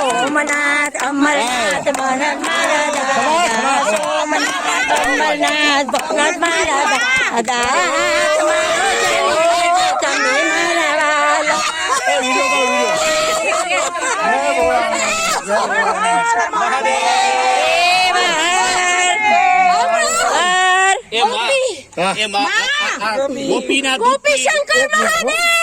સોમનાથ અમરનાથ ભરત મારા સોમનાથ અમરનાથ મારા તમે મારા વાલા ગોપીનાથ ગોપી શંકર મહાદેવ.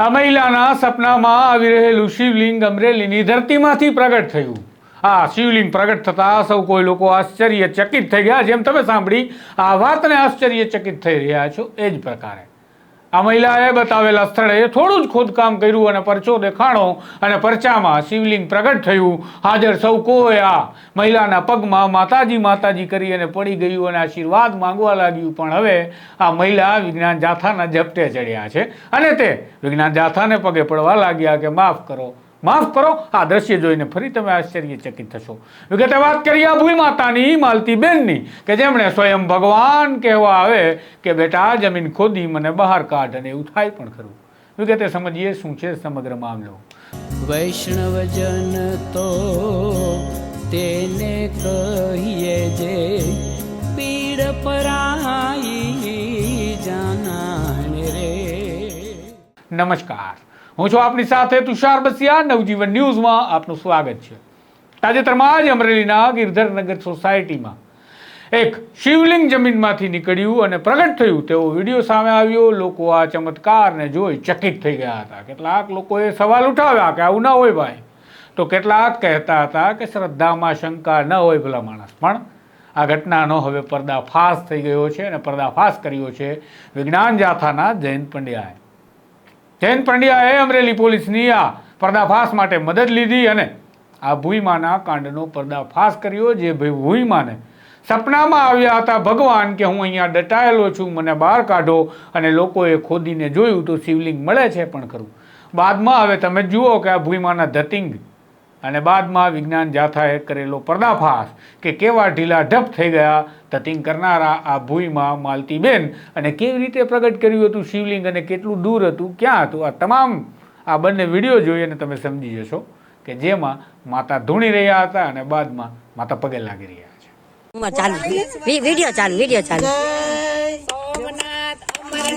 આ મહિલાના સપનામાં આવી રહેલું શિવલિંગ અમરેલીની ધરતીમાંથી પ્રગટ થયું. આ શિવલિંગ પ્રગટ થતાં સૌ કોઈ લોકો આશ્ચર્યચકિત થઈ ગયા. જેમ તમે સાંભળી, આ વાતને આશ્ચર્યચકિત થઈ રહ્યા છો. એ જ પ્રકારે. આ મહિલાએ બતાવેલા સ્થળે થોડું જ ખોદકામ કર્યું અને પરચો દેખાણો અને પરચામાં શિવલિંગ પ્રગટ થયું. હાજર સૌ કોઈ આ મહિલાના પગમાં માતાજી માતાજી કરી અને પડી ગયું અને આશીર્વાદ માંગવા લાગ્યું. પણ હવે આ મહિલા વિજ્ઞાન જાથાના ઝપટે ચડ્યા છે અને તે વિજ્ઞાન જાથાને પગે પડવા લાગ્યા કે માફ કરો. માફ કરો આ દ્રશ્ય જોઈને ફરી તમે આશ્ચર્યચકિત થશો. વિગતે વાત કરીએ આ ભૂઈ માતાની માલતીબેનની કે જેમણે સ્વયં ભગવાન કહેવા આવે કે બેટા આ જમીન ખોદી મને બહાર કાઢ અને એવું થાય પણ ખરું. વિગતે સમજીએ શું છે સમગ્ર મામલો. વૈષ્ણવજન તો તેને કહીએ જે પીડ પરાઈ જાનાને રે. નમસ્કાર. હું છું આપની સાથે તુષાર બસિયા નવજીવન ન્યૂઝમાં આપનું સ્વાગત છે. તાજેતરમાં જ અમરેલીના ગિરધરનગર સોસાયટીમાં એક શિવલિંગ જમીનમાંથી નીકળ્યું અને પ્રગટ થયું. તેવો વીડિયો સામે આવ્યો. લોકો આ ચમત્કારને જોઈ ચકિત થઈ ગયા હતા. કેટલાક લોકોએ સવાલ ઉઠાવ્યા કે આવું ના હોય ભાઈ. તો કેટલાક કહેતા હતા કે શ્રદ્ધામાં શંકા ન હોય ભલા માણસ. પણ આ ઘટનાનો હવે પર્દાફાશ થઈ ગયો છે અને પર્દાફાશ કર્યો છે વિજ્ઞાન જાથાના જયંત પંડ્યાએ. જયંત પંડ્યાએ અમરેલી પોલીસની આ પર્દાફાશ માટે મદદ લીધી અને આ ભૂઈમાના કાંડનો પર્દાફાશ કર્યો, જે ભાઈ ભૂઈમાને સપનામાં આવ્યા હતા, ભગવાન કે હું અહીંયા દટાયેલો છું, મને બહાર કાઢો અને લોકોએ ખોદીને જોયું તો શિવલિંગ મળે છે પણ ખરું. બાદમાં હવે તમે જુઓ કે આ ભૂઈમાના ધતિંગ અને બાદમાં વિજ્ઞાન જાથાએ કરેલો પર્દાફાશ કે કેવા ઢીલા ઢપ થઈ ગયા ધતિંગ કરનારા આ ભૂઈમાં માલતીબેન અને કેવી રીતે પ્રગટ કર્યું હતું શિવલિંગ અને કેટલું દૂર હતું ક્યાં હતું આ તમામ આ બંને વીડિયો જોઈ અને તમે સમજી જશો કે જેમાં માતા ધૂણી રહ્યા હતા અને બાદમાં માતા પગે લાગી રહ્યા છે. ચાલુ વીડિયો ચાલુ વીડિયો ચાલુ.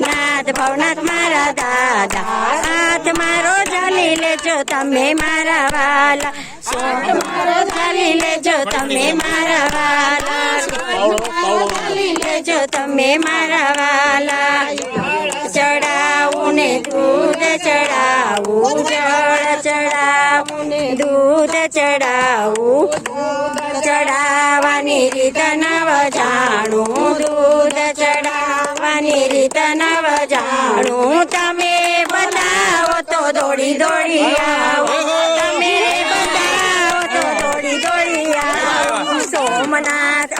નાથ ભવનાથ મારા દાદા. હાથ મારો ચાલી લેજો તમે મારા વાલા. ચાલી લેજો તમે મારા વાલા. વાલી લેજો તમે મારા વાલા. ચડાવું ને દૂધ ચડાવું જળ ચડાવું ને દૂધ ચડાવું. ચડાવવાની રીત નવ જાણું દૂધ ચડાવવાની રીત નવ જાણું. તમે બતાવો તો દોડી દોડી આવો તમે બતાવો તો દોડી દોડી આવો સોમનાથ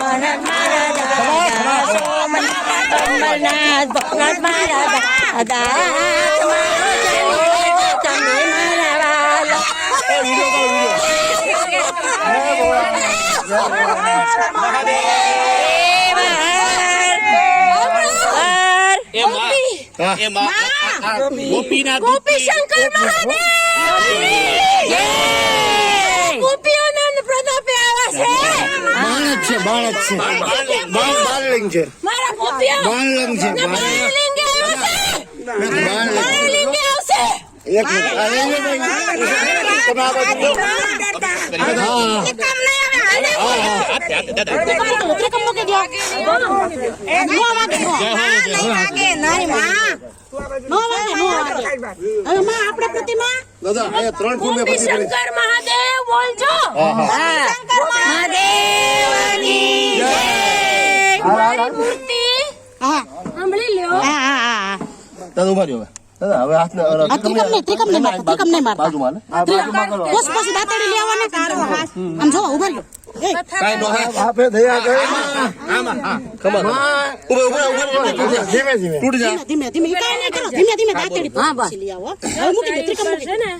અમરનાથ મારા સોમનાથ અમરનાથ ભરત મારા તમે વાલા ગોપીનાથ ગોપી શંકર મહાદેવ! ગોપીઓના પ્રતાપે આવ્યા છે! બાળક છે બાળક છે. બાળલિંગ છે. બાળલિંગ છે ને બાળલિંગે એક મિનિટ આ લઈ લો ભાઈ. તમે આ બાજુ લો. હા કામ નહીં આવે હાલે. ત્રિકમ મૂકી દ્યો. એ નો વાગે, નો. નહીં વાગે, નહીં, માં. નો વાગે, નો વાગે. હવે માં, આપણે પ્રતિમા દાદા અહીંયા ત્રણ ફૂલ ગોપી શંકર મહાદેવ બોલજો શંકર મહાદેવની જય મારી મૂર્તિ સાંભળી લ્યો દાદા ઊભા રહ્યો હવે. હવે હાથને અરે, ત્રિકમ નહીં ત્રિકમ નહીં મારતા ત્રિકમ નહીં મારતા. બાજુમાં લે. આ બાજુમાં કરો. બસ પછી દાંતડી લેવાના આમ જો ઊભા રહ્યો. એ. કાંઈ નો હાથ. આપે થયા ગઈ. ખબર ઊભા ઊભા ઊભા ધીમે ધીમે ધીમે. ધીમે ઈ કાંઈ નહીં કરો. ધીમે ધીમે દાંતડી પછી લઈ આવો મૂકી દે ત્રિકમ મૂકી દે.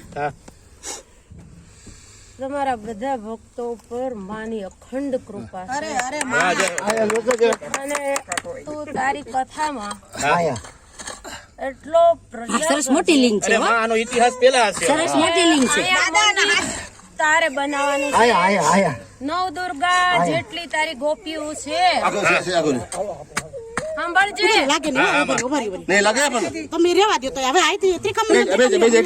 તમારા બધા ભક્તો ઉપર માની અખંડ કૃપા છે. આયા લોકો અને તું તારી કથામાં આયા એટલો પ્રજા સરસ મોટી લિંક છે આનો ઇતિહાસ પેલા હશે. સરસ મોટી લિંક છે. તારે બનાવવાનું આયા આયા આયા. નવ દુર્ગા જેટલી તારી ગોપીઓ છે. આગળ છે આગળ. સાંભળજે. લાગે ને ઊભા રહી, ઊભા નહીં લાગે પણ તમે રેવા દો તો. હવે આઈથી ત્રિકમ બે બે બે બે બે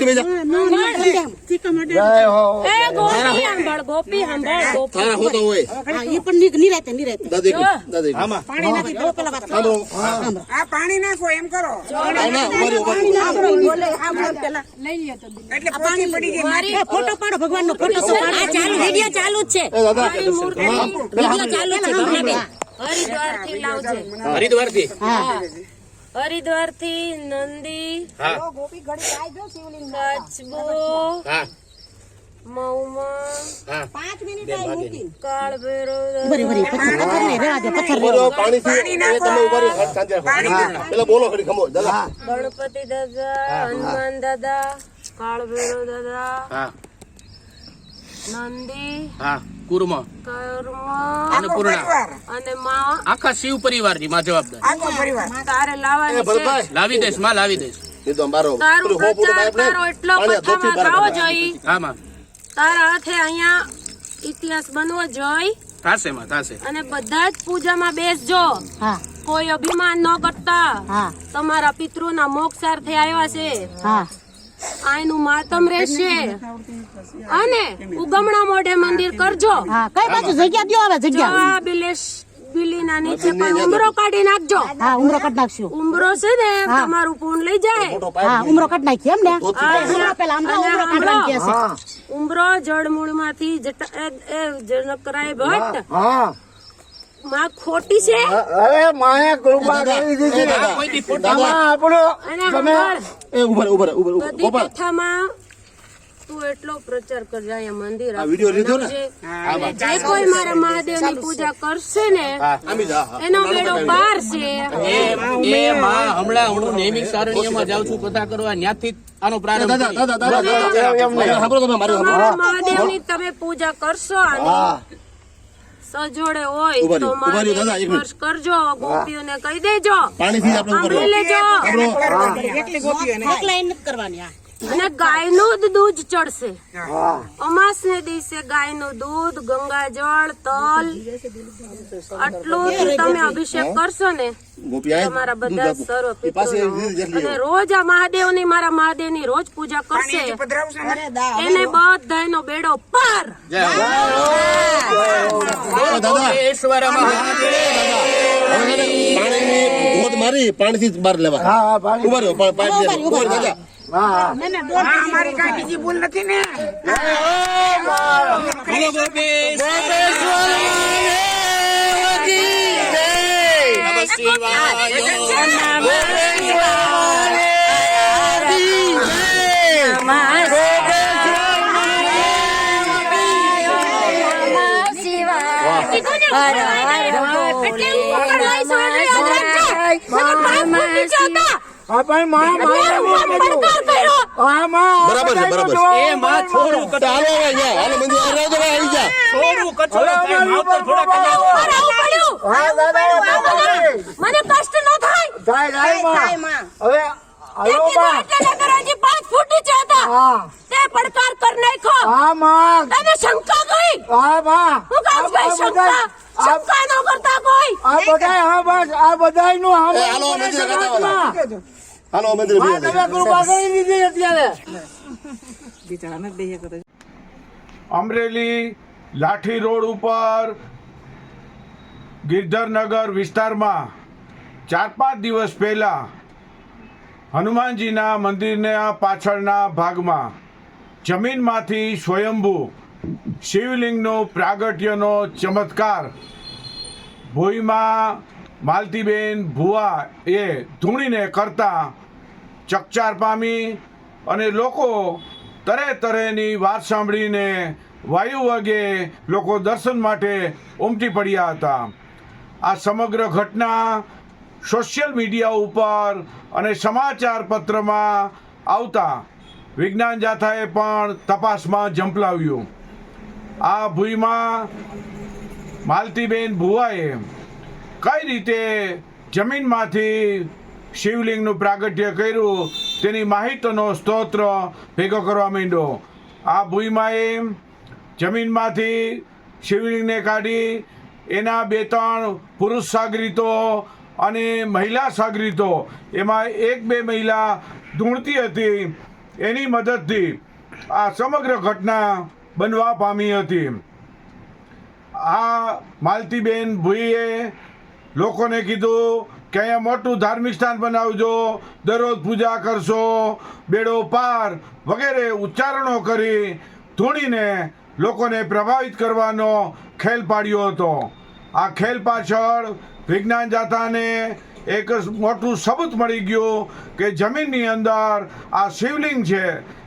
ત્રિકમ જય હો એ ગોપી સાંભળ ગોપી સાંભળ ગોપી તારા હોતો હોય. હા એ પણ નિ- નિરાતે નિરાતે. દાદી દાદી. આમાં પાણી નાખી દો પેલા વાત હાલો. આ પાણી નાખો એમ કરો. ના ના ઊભા રહો, ઊભા રહો. એટલે પોચી પડી ગઈ મારી ફોટો પાડો ભગવાન નો ફોટો તો આ ચાલુ વિડિયો ચાલુ જ છે. એ દાદા. વિડિયો ચાલુ જ છે. ભાવનાબેન. હરિદ્વારથી લાવજે. હરિદ્વારથી હરિદ્વારથી નંદી હા. કચબો હા. મૌમા પાંચ મિનિટ કાળ બોલો ખરી ખમો દાદા ગણપતિ દાદા હનુમાન દાદા કાળ દાદા હા. નંદી હા કુર્મ. કર્મ અન્નપૂર્ણા અને માં. આખા શિવ પરિવારની માં જવાબદાર. આખો પરિવાર. તારે લાવવાની છે. લાવી દઈશમાં લાવી દઈશ. એ તો બારો તારું પેલું હો ફૂટો પ્રચાર પાઇપ કરો લઈને એટલો પાણી આ ધોતી કથામાં બહાર ગાવો કાઢો. જોઈ. હા માં. તારા હાથે અહીંયા ઇતિહાસ બનવો જોઈ. થાશે માં થાશે. અને બધા જ પૂજામાં બેસજો. હા. કોઈ અભિમાન ન કરતા. હા. તમારા પિતૃના મોક્ષાર્થે આવ્યા છે. હા. આયનું માતમ રહેશે. અને ઉગમણા મોઢે મંદિર કરજો. હા કઈ બાજુ? જગ્યા દો હવે જગ્યા. બિલેશ બિલીના નીચે પણ ઉમરો કાઢી નાખજો. હા ઉમરો કાઢ નાખશું. ઉમરો છે ને તમારું પૂન લઈ જાય. હા ઉમરો કાઢ નાખી એમ ને? ઉમરો પેલા ઉમરો કાઢવાનું કહે છે ઉમરો જળમૂળમાંથી જનકરાય ભટ્ટ. હા. માં ખોટી છે? અરે માયા કૃપા કરી દીધી આપણો તમે એ ઉભર ઉભર ઉભર ઉભર. કથામાં તું એટલો પ્રચાર કરજે અહીંયા મંદિર આ વિડિયો લીધો ને? જે કોઈ મારા મહાદેવની પૂજા કરશે ને એનો બેડો પાર છે. એ માં. હમણાં હું નૈમિક સારણીયમાં જાઉં છું કથા કરવા. ત્યાંથી આનો પ્રારંભ દાદા દાદા દાદા સાંભળો તમે મારી મહાદેવની તમે પૂજા કરશો અને સજોડે હોય તો રહ્યો, દાદા, એક મહાદેવ સ્પર્શ કરજો ગોપીઓને કહી દેજો. પાણીથી આપણે ઉપર લેજો. એકલી ગોપીઓને એકલા એને કરવાની આ અને ગાયનું જ દૂધ ચડશે. અમાસ ને દિવસે ગાયનું દૂધ ગંગાજળ તલ આટલું જ તમે અભિષેક કરશો ને તમારા બધા. સર્વ અને રોજ આ મહાદેવની મારા મહાદેવની રોજ પૂજા કરશે. એને બધાયનો બેડો પાર. દાદા મારી પાણીથી બહાર લેવા ઊભા રહ્યો, પા- ઊભા દાદા અમારી કઈ બીજી ભૂલ નથી ને શિવાય કલાક મને કષ્ટ ન થાય તેથી તો એટલે નગરાજી પાંચ ફૂટ નીચે હતા તે પડકાર કર નાખ્યો. તને શંકા ગઈ હું કામ ગઈ શંકા? શંકા ન કરતા કોઈ? એ હાલો મંદિર કાઢો, હાલો હાલો મંદિર અમરેલી લાઠી રોડ ઉપર ગિરધરનગર વિસ્તારમાં ચાર પાંચ દિવસ પહેલા હનુમાનજીના મંદિરના પાછળના ભાગમાં જમીનમાંથી સ્વયંભૂ શિવલિંગનો પ્રાગટ્યનો ચમત્કાર. ભોઈમાં માલતીબેન ભુવા એ ધૂણીને કરતા ચકચાર પામી અને લોકો તરે તરેની વાત સાંભળીને વાયુ વગે લોકો દર્શન માટે ઉમટી પડ્યા હતા. આ સમગ્ર ઘટના સોશિયલ મીડિયા ઉપર અને સમાચાર પત્રમાં આવતા વિજ્ઞાન જાથાએ પણ તપાસમાં ઝંપલાવ્યું આ ભૂઈમાં માલતીબેન ભુવાએ કઈ રીતે જમીનમાંથી શિવલિંગનું પ્રાગટ્ય કર્યું તેની માહિતીનો સ્તોત્ર ભેગો કરવા માંડ્યો. આ ભૂઈમાએ જમીનમાંથી શિવલિંગને કાઢી એના બે ત્રણ પુરુષ સાગરીતો અને મહિલા સાગરીતો, એમાં એક બે મહિલા ધૂણતી હતી એની મદદથી આ સમગ્ર ઘટના બનવા પામી હતી. આ માલતીબેન ભૂઈએ લોકોને કીધું કે અહીંયા મોટું ધાર્મિક સ્થાન બનાવજો, દરરોજ પૂજા કરશો, બેડો પાર વગેરે ઉચ્ચારણો કરી ધૂણીને લોકોને પ્રભાવિત કરવાનો ખેલ પાડ્યો હતો. આ ખેલ પાછળ વિજ્ઞાન જાતાને એક મોટું સબૂત મળી ગયું કે જમીનની અંદર આ શિવલિંગ છે.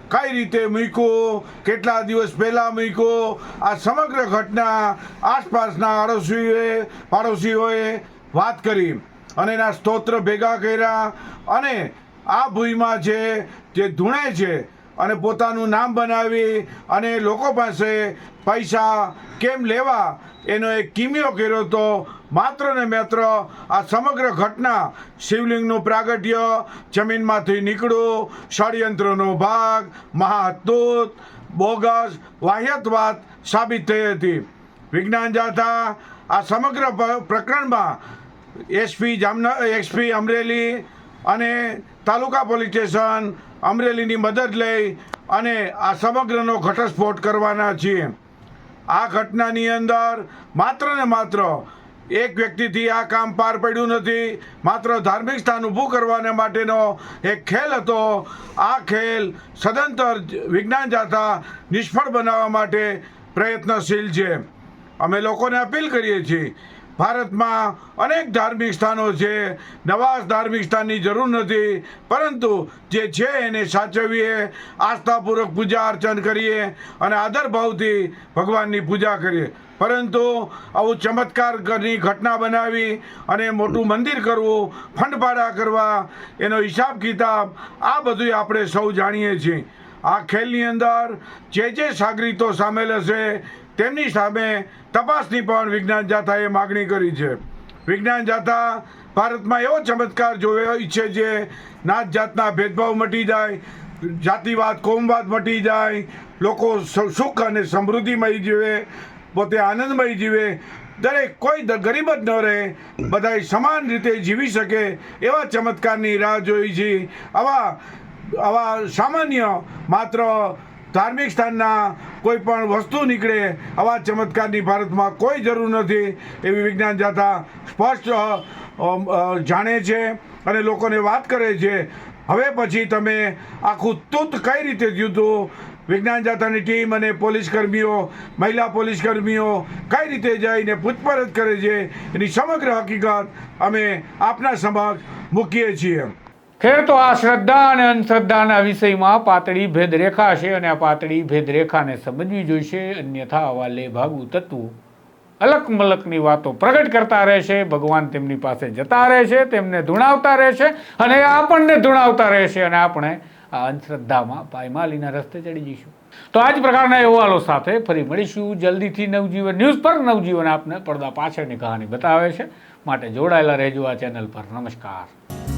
કઈ રીતે મૂક્યો? કેટલા દિવસ પહેલાં મૂક્યો? આ સમગ્ર ઘટના આસપાસના આડોશીઓએ, પાડોશીઓએ વાત કરી અને એના સ્તોત્ર ભેગા કર્યા અને આ ભૂમિમાં જે ધૂણે છે અને પોતાનું નામ બનાવી અને લોકો પાસે પૈસા કેમ લેવા એનો એક કિમિયો કર્યો હતો. માત્ર ને માત્ર આ સમગ્ર ઘટના શિવલિંગનું પ્રાગટ્ય, જમીનમાંથી નીકળ્યું ષડયંત્રનો ભાગ, મહાદૂત, બોગસ, વાહ્યતવાદ સાબિત થઈ હતી. વિજ્ઞાન જાથા આ સમગ્ર પ્રકરણમાં એસપી જામનગર, એસપી અમરેલી અને તાલુકા પોલીસ સ્ટેશન અમરેલીની મદદ લઈ અને આ સમગ્રનો ઘટસ્ફોટ કરવાના છીએ. આ ઘટનાની અંદર માત્ર ને માત્ર એક વ્યક્તિથી આ કામ પાર પડ્યું નથી, માત્ર ધાર્મિક સ્થાન ઊભું કરવાને માટેનો એક ખેલ હતો. આ ખેલ સદંતર વિજ્ઞાન જાથા નિષ્ફળ બનાવવા માટે પ્રયત્નશીલ છે. અમે લોકોને અપીલ કરીએ છીએ ભારતમાં અનેક ધાર્મિક સ્થાનો છે. નવા ધાર્મિક સ્થાનની જરૂર નથી. પરંતુ જે છે એને સાચવીએ, આસ્થાપૂર્વક પૂજા અર્ચન કરીએ અને આદરભાવથી ભગવાનની પૂજા કરીએ. પરંતુ આવું ચમત્કારની ઘટના બનાવી અને મોટું મંદિર કરવું, ફંડપાડા કરવા, એનો હિસાબ કિતાબ, આ બધું આપણે સૌ જાણીએ છીએ. આ ખેલની અંદર જે જે સાગરીતો સામેલ હશે તેમની સામે તપાસની પણ વિજ્ઞાન જાથાએ માગણી કરી છે. વિજ્ઞાન જાથા ભારતમાં એવો ચમત્કાર જોવા ઈચ્છે છે, નાત જાતના ભેદભાવ મટી જાય, જાતિવાદ, કોમવાદ મટી જાય, લોકો સુખ અને સમૃદ્ધિમય જીવે, પોતે આનંદમય જીવે, દરેક કોઈ ગરીબ જ ન રહે બધા સમાન રીતે જીવી શકે એવા ચમત્કારની રાહ જોઈ છે. આવા આવા સામાન્ય માત્ર ધાર્મિક સ્થાનના કોઈ પણ વસ્તુ નીકળે, આવા ચમત્કારની ભારતમાં કોઈ જરૂર નથી, એવી વિજ્ઞાન જાથા સ્પષ્ટ જાણે છે અને લોકોને વાત કરે છે. હવે પછી તમે આખું તૂત કઈ રીતે થયું વિજ્ઞાન જાથાની ટીમ અને પોલીસ કર્મીઓ મહિલા પોલીસ કર્મીઓ કઈ રીતે જઈને પૂછપરછ કરે છે? એની સમગ્ર હકીકત અમે આપના સમક્ષ મૂકીએ છીએ. ખેર તો આ શ્રદ્ધા અને અંધશ્રદ્ધાના વિષયમાં પાતળી ભેદરેખા છે અને આ પાતળી ભેદરેખાને સમજવી જોઈશે. અન્યથા આવા લેભાગુ તત્વો અલક મલકની વાતો પ્રગટ કરતા રહેશે. ભગવાન તેમની પાસે જતા રહેશે, તેમને ધૂણાવતા રહેશે અને આપણને ધૂણાવતા રહેશે અને આપણે આ અંધશ્રદ્ધામાં પાયમાલીના રસ્તે ચડી જઈશું. તો આ જ પ્રકારના અહેવાલો સાથે ફરી મળીશું. જલ્દીથી નવજીવન ન્યૂઝ પર. નવજીવન આપને પડદા પાછળની કહાની બતાવે છે. માટે જોડાયેલા રહેજો આ ચેનલ પર. નમસ્કાર.